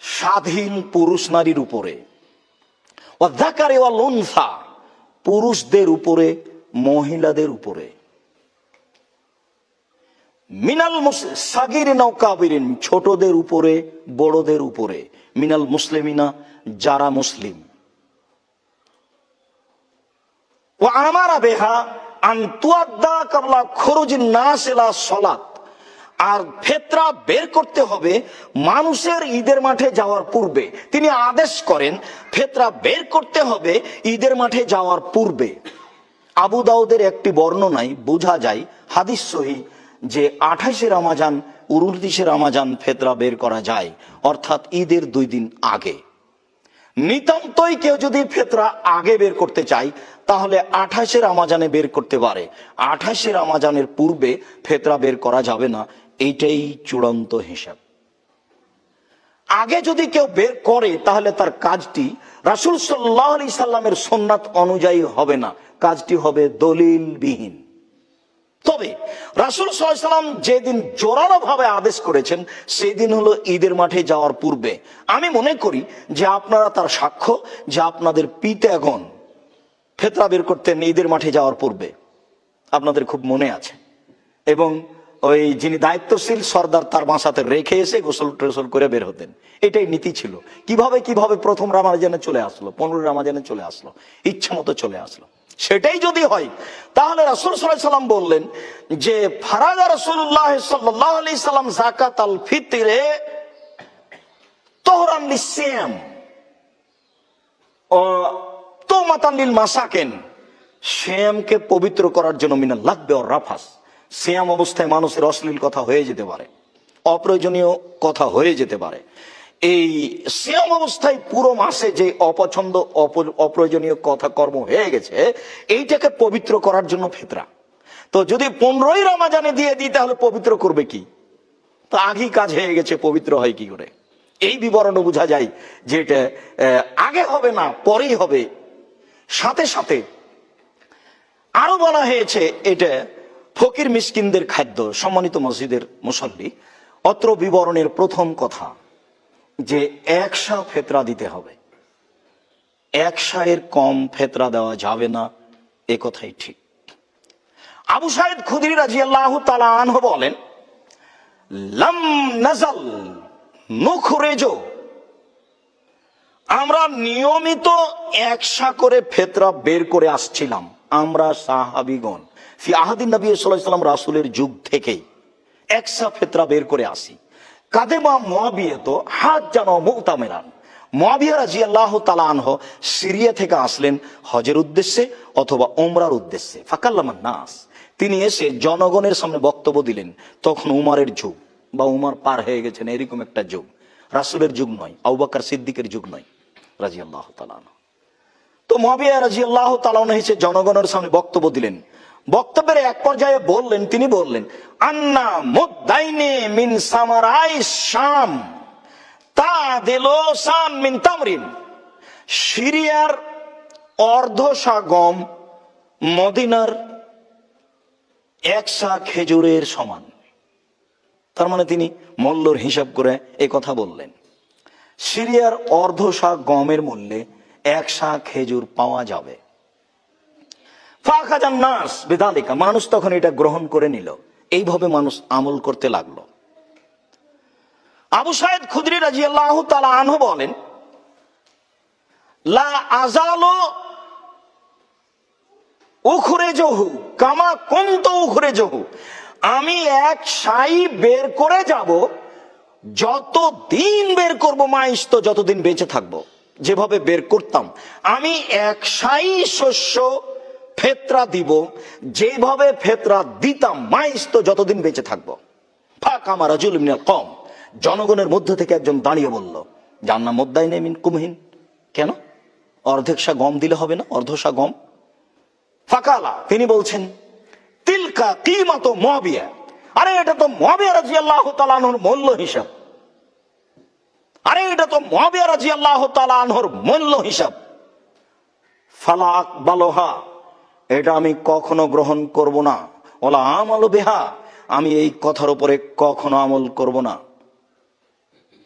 স্বাধীন পুরুষ নারীর উপরে। পুরুষদের উপরে, মহিলাদের উপরে। মিনাল সাগির নৌকাবিরিন ছোটদের উপরে, বড়দের উপরে। মিনাল মুসলিমিনা, যারা মুসলিম। ও আমার বেহা আন্তুয়াদ্দা কাবলা নাস এলা সলাত। আর ফেতরা বের করতে হবে মানুষের ঈদের মাঠে যাওয়ার পূর্বে। তিনি আদেশ করেন, ফেতরা বের করতে হবে ঈদের মাঠে যাওয়ার পূর্বে। আবু দাউদের একটি বর্ণনায় বোঝা যায়, হাদিস সহি, যে আঠাশে রামাজান, উনত্রিশে রামাজান ফেতরা বের করা যায়, অর্থাৎ ঈদের দুই দিন আগে। নিতান্তই কেউ যদি ফেতরা আগে বের করতে চায়, তাহলে আঠাশের আমাজানে বের করতে পারে। আঠাশের আমাজানের পূর্বে ফেতরা বের করা যাবে না এইটাই চূড়ান্ত হিসাব। আগে যদি কেউ বের করে, তাহলে তার কাজটি রাসুল সাল্লাহ আলি সাল্লামের সোননাথ অনুযায়ী হবে না। কাজটি হবে দলিলবিহীন। তবে রাসুল সাল্লাম যেদিন জোরালো ভাবে আদেশ করেছেন সেই দিন হলো ঈদের মাঠে যাওয়ার পূর্বে। আমি মনে করি যে আপনারা তার সাক্ষ্য যে আপনাদের পিতাগণ ফেতরা বের করতেন ঈদের মাঠে যাওয়ার পূর্বে। আপনাদের খুব মনে আছে। এবং ওই যিনি দায়িত্বশীল সর্দার তার বাসাতে রেখে এসে গোসল টোসল করে বের হতেন। এটাই নীতি ছিল। কীভাবে কীভাবে প্রথম রামাজানে চলে আসলো? পনেরো রামাজানে চলে আসলো। ইচ্ছা মতো চলে আসলো। সেটাই যদি হয়, তাহলে রাসুল সাল্লাম বললেন যে, ফারাজা রসুল্লাহ সাল্লাহ আলি সাল্লাম জাকাত আল ফিতরে তোহরান লিসিয়াম। ও তোমাতাল্লিল মাসাকেন। শ্যামকে পবিত্র করার জন্য মিনা লাগবে ওর রাফাস। শ্যাম অবস্থায় মানুষের অশ্লীল কথা হয়ে যেতে পারে, অপ্রয়োজনীয় কথা হয়ে যেতে পারে। এই শ্যাম অবস্থায় পুরো মাসে যে অপছন্দ, অপ- অপ্রয়োজনীয় কথা কর্ম হয়ে গেছে, এইটাকে পবিত্র করার জন্য ফেতরা। তো যদি পনেরোই রামাজানে দিয়ে দিই, তাহলে পবিত্র করবে কি? তো আগেই কাজ হয়ে গেছে, পবিত্র হয় কি করে? এই বিবরণও বোঝা যায় যে এটা আগে হবে না, পরেই হবে। সাথে সাথে আরও বলা হয়েছে, এটা ফকির মিসকিনদের খাদ্য, সম্মানিত মসজিদের মুসল্লি, অত্র বিবরণের প্রথম কথা, যে একশা ফেতরা দিতে হবে। একশা এর কম ফেতরা দেওয়া যাবে না, এ কথাই ঠিক। আবু সাহেদ খুদরি রাজি আল্লাহ তালা আনহ বলেন, লম নাজাল নুখরেজো। আমরা নিয়মিত একসা করে ফেতরা বের করে আসছিলাম। আমরা সাহাবিগণ। ফি আহাদিন নবী সাল্লাম রাসুলের যুগ থেকেই একসা ফেতরা বের করে আসি। কাদেমা মহাবিয়ে তো হাত জানো মুতামেরান। মহাবিয়া সিরিয়া থেকে আসলেন হজের উদ্দেশ্যে অথবা ওমরার উদ্দেশ্যে। ফাকাল্লামান নাস। তিনি এসে জনগণের সামনে বক্তব্য দিলেন, তখন উমারের যুগ বা উমার পার হয়ে গেছেন, এরকম একটা যুগ। রাসুলের যুগ নয় আউবাকার সিদ্দিকের যুগ নয়। রাজি আল্লাহ তো মহাবিয়া রাজি আল্লাহ তালান এসে জনগণের সামনে বক্তব্য দিলেন বক্তব্যের এক পর্যায়ে বললেন, তিনি বললেন, আন্না মুদাইনে মিন সামারাই শাম, তা দিল শাম মিন তামরিন, সিরিয়ার অর্ধ সাগম মদিনার একশা খেজুরের সমান। তার মানে তিনি মূল্যর হিসাব করে এই কথা বললেন। সিরিয়ার অর্ধশা গমের মূল্যে এক খেজুর পাওয়া যাবে। মানুষ তখন এটা গ্রহণ করে নিল। এইভাবে মানুষ আমল করতে লাগল। আবু সাহেদ খুদরি রাজি আল্লাহ আনহু বলেন উখরে জহু জহু আমি এক সাই বের করে যাব, যত দিন বের করব মাইস তো যতদিন বেঁচে থাকব। যেভাবে বের করতাম, আমি এক সাই শস্য ফেতরা দিব, যেভাবে ফেতরা দিতাম মাইস তো যতদিন বেঁচে থাকব। ফাঁক আমার রাজুল কম জনগণের মধ্যে থেকে একজন দাঁড়িয়ে বলল জান্না মোদ্দাই নেমিন কুমহিন। কেন? অর্ধেক সা গম দিলে হবে না অর্ধসা গম? ফাকালা, তিনি বলছেন, তিলকা কিমাত মহাবিয়া আরে, এটা তো মহাবিয়া রাজি আল্লাহ তালানোর মূল্য হিসাব। আরে, এটা তো মহাবিয়া রাজি আল্লাহ তালানোর মূল্য হিসাব। ফালাক বালোহা এটা আমি কখনো গ্রহণ করব না। ওলা আমল বেহা। আমি এই কথার উপরে কখনো আমল করব না।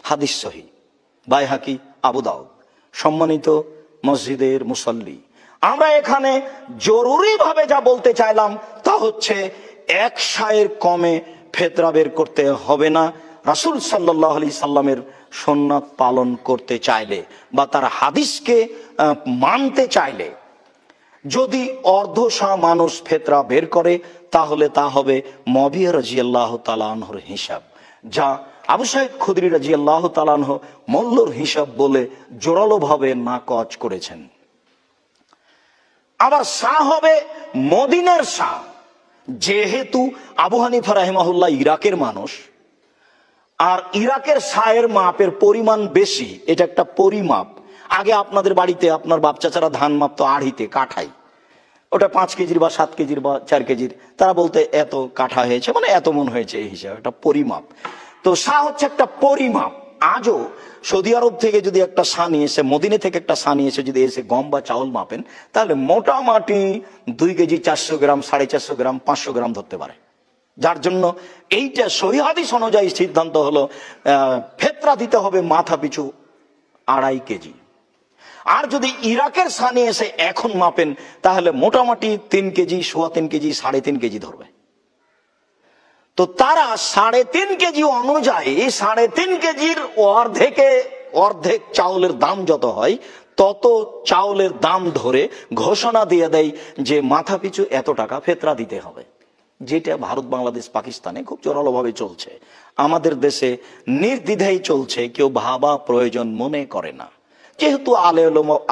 হাদিস সহি। বাই হাকি আবু দাউদ। সম্মানিত মসজিদের মুসল্লি। আমরা এখানে জরুরিভাবে যা বলতে চাইলাম তা হচ্ছে, এক সায়ের কমে ফেতরা বের করতে হবে না। রাসুল সাল্লাহ আলি সাল্লামের সন্ন্যাত পালন করতে চাইলে বা তার হাদিসকে মানতে চাইলে যদি অর্ধশা মানুষ ফেতরা বের করে, তাহলে তা হবে মবিয়া রাজি আল্লাহ তালানহর হিসাব, যা আবু সাহেব খুদরি রাজি আল্লাহ তালানহ মল্লর হিসাব বলে জোরালোভাবে নাকচ করেছেন। আবার শাহ হবে মদিনার শাহ যেহেতু আবু হানিফা রাহিমাহুল্লাহ ইরাকের মানুষ, আর ইরাকের সায়ের মাপের পরিমাণ বেশি, এটা একটা পরিমাপ। আগে আপনাদের বাড়িতে আপনার বাপ চাচারা ধান মাপতো আড়িতে কাঠাই ওটা পাঁচ কেজির বা সাত কেজির বা চার কেজির। তারা বলতে এত কাঠা হয়েছে মানে এত মন হয়েছে এই হিসাবে, একটা পরিমাপ। তো সা হচ্ছে একটা পরিমাপ। আজও সৌদি আরব থেকে যদি একটা সা নিয়ে এসে, মদিনে থেকে একটা সা নিয়ে এসে যদি এসে গম বা চাউল মাপেন, তাহলে মোটামুটি দুই কেজি চারশো গ্রাম, সাড়ে চারশো গ্রাম, পাঁচশো গ্রাম ধরতে পারে। যার জন্য এইটা সহিহাদিস অনুযায়ী সিদ্ধান্ত হলো ফেতরা দিতে হবে মাথা পিছু আড়াই কেজি। আর যদি ইরাকের সানে এসে এখন মাপেন, তাহলে মোটামুটি তিন কেজি, সোয়া তিন কেজি, সাড়ে তিন কেজি ধরবে। তো তারা সাড়ে তিন কেজি অনুযায়ী, সাড়ে তিন কেজির অর্ধেকে অর্ধেক চাউলের দাম যত হয়, তত চাউলের দাম ধরে ঘোষণা দিয়ে দেয় যে মাথা পিছু এত টাকা ফেতরা দিতে হবে। যেটা ভারত, বাংলাদেশ, পাকিস্তানে খুব জোরালোভাবে চলছে। আমাদের দেশে নির্দ্বিধাই চলছে, কেউ ভাবা প্রয়োজন মনে করে না। যেহেতু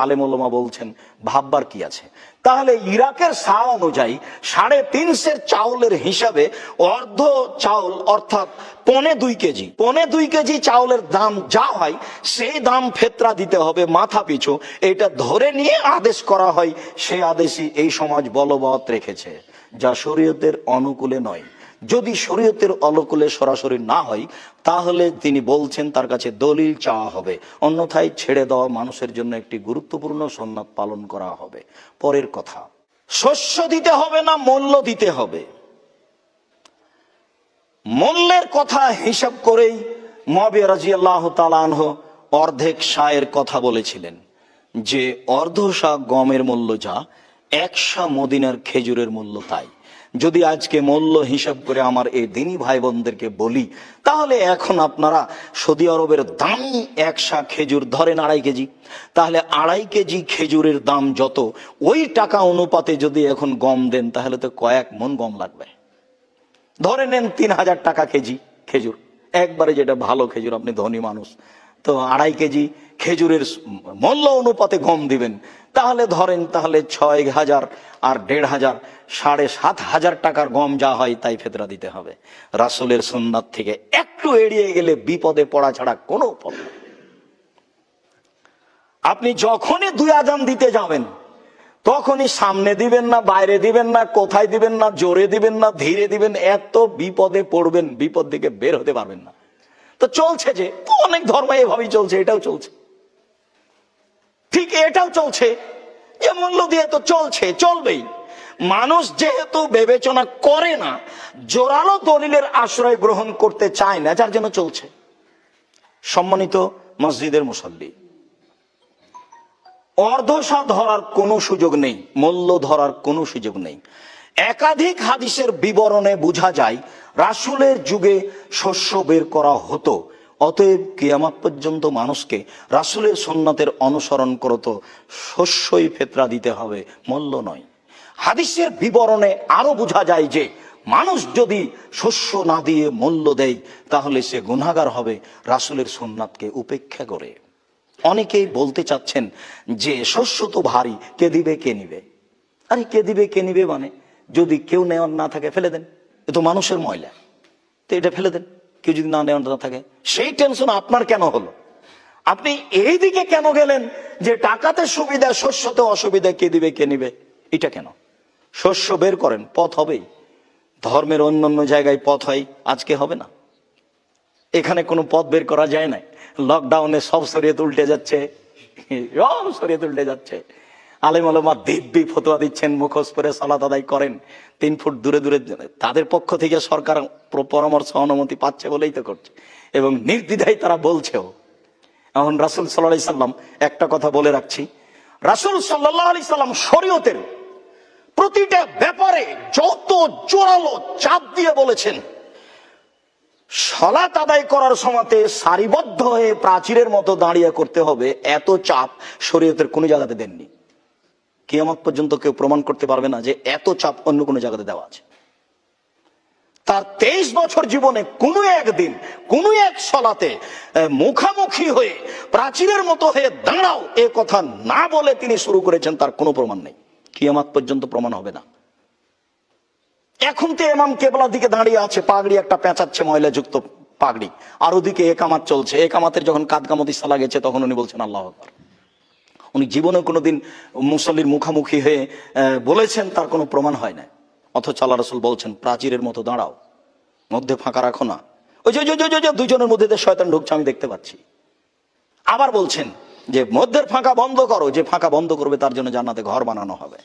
আলেমা বলছেন, ভাববার কি আছে? তাহলে ইরাকের সা অনুযায়ী সাড়ে তিনশের চাউলের হিসাবে অর্ধ চাউল, অর্থাৎ পনে দুই কেজি, পনে দুই কেজি চাউলের দাম যা হয়, সেই দাম ফেতরা দিতে হবে মাথা পিছু। এটা ধরে নিয়ে আদেশ করা হয়, সে আদেশই এই সমাজ বলবৎ রেখেছে। যা শরীয়তের অনুকূলে নয়। যদি শরীয়তের অনুকূলে সরাসরি না হয়, তাহলে তিনি বলছেন তার কাছে দলিল চাওয়া হবে। অন্যথায় ছেড়ে দেওয়া মানুষের জন্য একটি গুরুত্বপূর্ণ সন্ন্যাত পালন করা হবে। পরের কথা, শস্য দিতে হবে না মূল্য দিতে হবে। মূল্যের কথা হিসাব করেই মবে রাজি আল্লাহ তালানহ অর্ধেক সায়ের কথা বলেছিলেন যে অর্ধসা গমের মূল্য যা, একশা মদিনার খেজুরের মূল্য তাই। যদি আজকে মূল্য হিসাব করে আমার এই দিনী ভাই বোনদেরকে বলি, তাহলে এখন আপনারা সৌদি আরবের দামি একশা খেজুর ধরেন আড়াই কেজি। তাহলে আড়াই কেজি খেজুরের দাম যত, ওই টাকা অনুপাতে যদি এখন গম দেন, তাহলে তো কয়েক মন গম লাগবে। ধরে নেন তিন হাজার টাকা কেজি খেজুর। একবারে যেটা ভালো খেজুর, আপনি ধনী মানুষ। তো আড়াই কেজি খেজুরের মূল্য অনুপাতে গম দিবেন। তাহলে ধরেন, তাহলে ছয় হাজার আর দেড় হাজার, সাড়ে সাত হাজার টাকার গম যা হয় তাই ফেতরা দিতে হবে। রাসুলের সুন্নাত থেকে একটু এড়িয়ে গেলে বিপদে পড়া ছাড়া কোনো পথ আপনি যখনই দুই আজান দিতে যাবেন, তখনই সামনে দিবেন না, বাইরে দিবেন না, কোথায় দিবেন না, জোরে দিবেন না, ধীরে দিবেন, এত বিপদে পড়বেন, বিপদ থেকে বের হতে পারবেন না। তো চলছে যে, অনেক ধর্ম এভাবেই চলছে, এটাও চলছে। ঠিক এটাও চলছে। যে মূল্য দিয়ে তো চলছে, চলবেই। মানুষ যেহেতু বিবেচনা করে না, জোরালো দলিলের আশ্রয় গ্রহণ করতে চায় না, যার জন্য চলছে। সম্মানিত মসজিদের মুসল্লি, অর্ধশা ধরার কোনো সুযোগ নেই, মূল্য ধরার কোনো সুযোগ নেই। একাধিক হাদিসের বিবরণে বোঝা যায়, রাসুলের যুগে শস্য বের করা হতো অতএব কিয়ামাত পর্যন্ত মানুষকে রাসুলের সন্ন্যতের অনুসরণ করত, শস্যই ফেতরা দিতে হবে, মূল্য নয়। হাদিসের বিবরণে আরও বোঝা যায় যে, মানুষ যদি শস্য না দিয়ে মূল্য দেয়, তাহলে সে গুণাগার হবে, রাসুলের সোননাথকে উপেক্ষা করে। অনেকেই বলতে চাচ্ছেন যে, শস্য তো ভারী, কে দিবে, কে নিবে? আরে, কে দিবে, কে নিবে মানে? যদি কেউ নেওয়ার না থাকে, ফেলে দেন। এ তো মানুষের ময়লা। তো এটা ফেলে দেন। কেউ যদি না নেওয়ার থাকে। সেই টেনশন আপনার কেন হলো? আপনি এই দিকে কেন গেলেন যে টাকাতে সুবিধা, শস্যতে অসুবিধা, কে দিবে, কে নিবে? এটা কেন? শস্য বের করেন, পথ হবেই। ধর্মের অন্যান্য জায়গায় পথ হয়, আজকে হবে না। এখানে কোনো পথ বের করা যায় না লকডাউনে সব সরিয়ে উল্টে যাচ্ছে। সব সরিয়ে উল্টে যাচ্ছে। আলেম আলমা দিব্যি ফতোয়া দিচ্ছেন, মুখোশ করে সালাদ আদায় করেন। তিন ফুট দূরে দূরে তাদের পক্ষ থেকে সরকার পরামর্শ, অনুমতি পাচ্ছে বলেই তো করছে। এবং নির্দ্বিধায় তারা বলছেও, এখন রাসুল সাল্লাহ সাল্লাম, একটা কথা বলে রাখছি। রাসুল সাল্লাহ আলি সাল্লাম শরীয়তের প্রতিটা ব্যাপারে যত জোরালো চাপ দিয়ে বলেছেন, সলাত আদায় করার সময়তে সারিবদ্ধ হয়ে প্রাচীরের মতো দাঁড়িয়ে করতে হবে, এত চাপ শরীয়তের কোনো জায়গাতে দেননি। কিয়ামত পর্যন্ত কেউ প্রমাণ করতে পারবে না যে এত চাপ অন্য কোনো জায়গাতে দেওয়া আছে। তার তেইশ বছর জীবনে কোনো একদিন, কোনো এক সলাতে মুখামুখি হয়ে, প্রাচীরের মতো হয়ে দাঁড়াও, এ কথা না বলে তিনি শুরু করেছেন, তার কোনো প্রমাণ নেই। কিয়ামাত পর্যন্ত প্রমাণ হবে না। এখন তো এমাম কেবলার দিকে দাঁড়িয়ে আছে, পাগড়ি একটা পেঁচাচ্ছে মহিলা যুক্ত পাগড়ি। আর ওদিকে একামাত চলছে। একামাতের যখন কাদকামতি সালা গেছে, তখন উনি বলছেন, আল্লাহ আকবার। উনি জীবনে কোনোদিন মুসল্লির মুখামুখি হয়ে বলেছেন, তার কোনো প্রমাণ হয় না অথচ আল্লাহ রসুল বলছেন, প্রাচীরের মতো দাঁড়াও, মধ্যে ফাঁকা রাখো না। ওই যে দুজনের মধ্যে শয়তান ঢুকছে, আমি দেখতে পাচ্ছি। আবার বলছেন যে, মধ্যের ফাঁকা বন্ধ করো, যে ফাঁকা বন্ধ করবে, তার জন্য জান্নাতে ঘর বানানো হবে।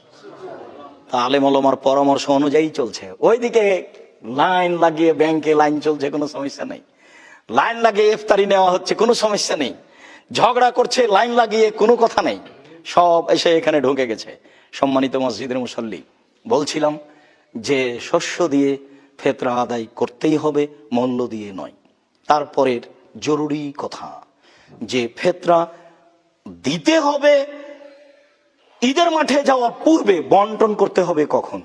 তা আলেম পরামর্শ অনুযায়ী চলছে। ওইদিকে লাইন লাগিয়ে ব্যাংকে লাইন চলছে, কোনো সমস্যা নেই। লাইন লাগিয়ে ইফতারি নেওয়া হচ্ছে, কোনো সমস্যা নেই। ঝগড়া করছে, লাইন লাগিয়ে, কোনো কথা নেই। সব এসে এখানে ঢুকে গেছে। সম্মানিত মসজিদের মুসল্লি, বলছিলাম যে শস্য দিয়ে ফেতরা আদায় করতেই হবে মূল্য দিয়ে নয়। তারপরের জরুরি কথা, যে ফেতরা দিতে হবে, ঈদের মাঠে যাওয়ার পূর্বে বন্টন করতে হবে কখন?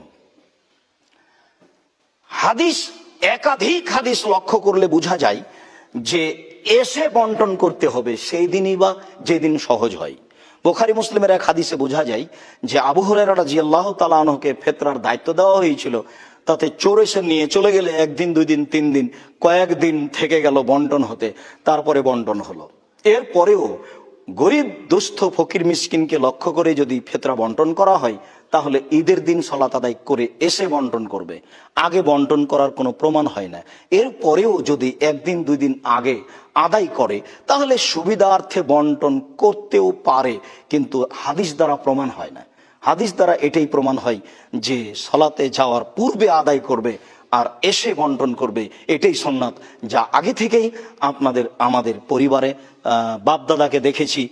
হাদিস, একাধিক হাদিস লক্ষ্য করলে বোঝা যায় যে এসে বন্টন করতে হবে, সেই দিনই বা যেদিন সহজ হয়। বোখারি মুসলিমের এক হাদিসে বোঝা যায় যে আবু হরেরা রাজি আল্লাহ তালাহকে ফেতরার দায়িত্ব দেওয়া হয়েছিল। তাতে চোর এসে নিয়ে চলে গেলে একদিন দুই দিন তিন দিন কয়েকদিন থেকে গেল বন্টন হতে, তারপরে বন্টন হলো। এরপরেও গরিব, দুস্থ, ফকির, মিসকিনকে লক্ষ্য করে যদি ফেতরা বন্টন করা হয় তাহলে ঈদের দিন সলাত আদায় করে এসে বন্টন করবে। আগে বন্টন করার কোনো প্রমাণ হয় না। এরপরেও যদি একদিন দুই দিন আগে আদায় করে, তাহলে সুবিধার্থে বন্টন করতেও পারে, কিন্তু হাদিস দ্বারা প্রমাণ হয় না। হাদিস দ্বারা এটাই প্রমাণ হয় যে সলাতে যাওয়ার পূর্বে আদায় করবে আর এসে বন্টন করবে, এটাই সন্ন্যাত যা আগে থেকেই আপনাদের, আমাদের পরিবারে বাপদাদাকে দেখেছি।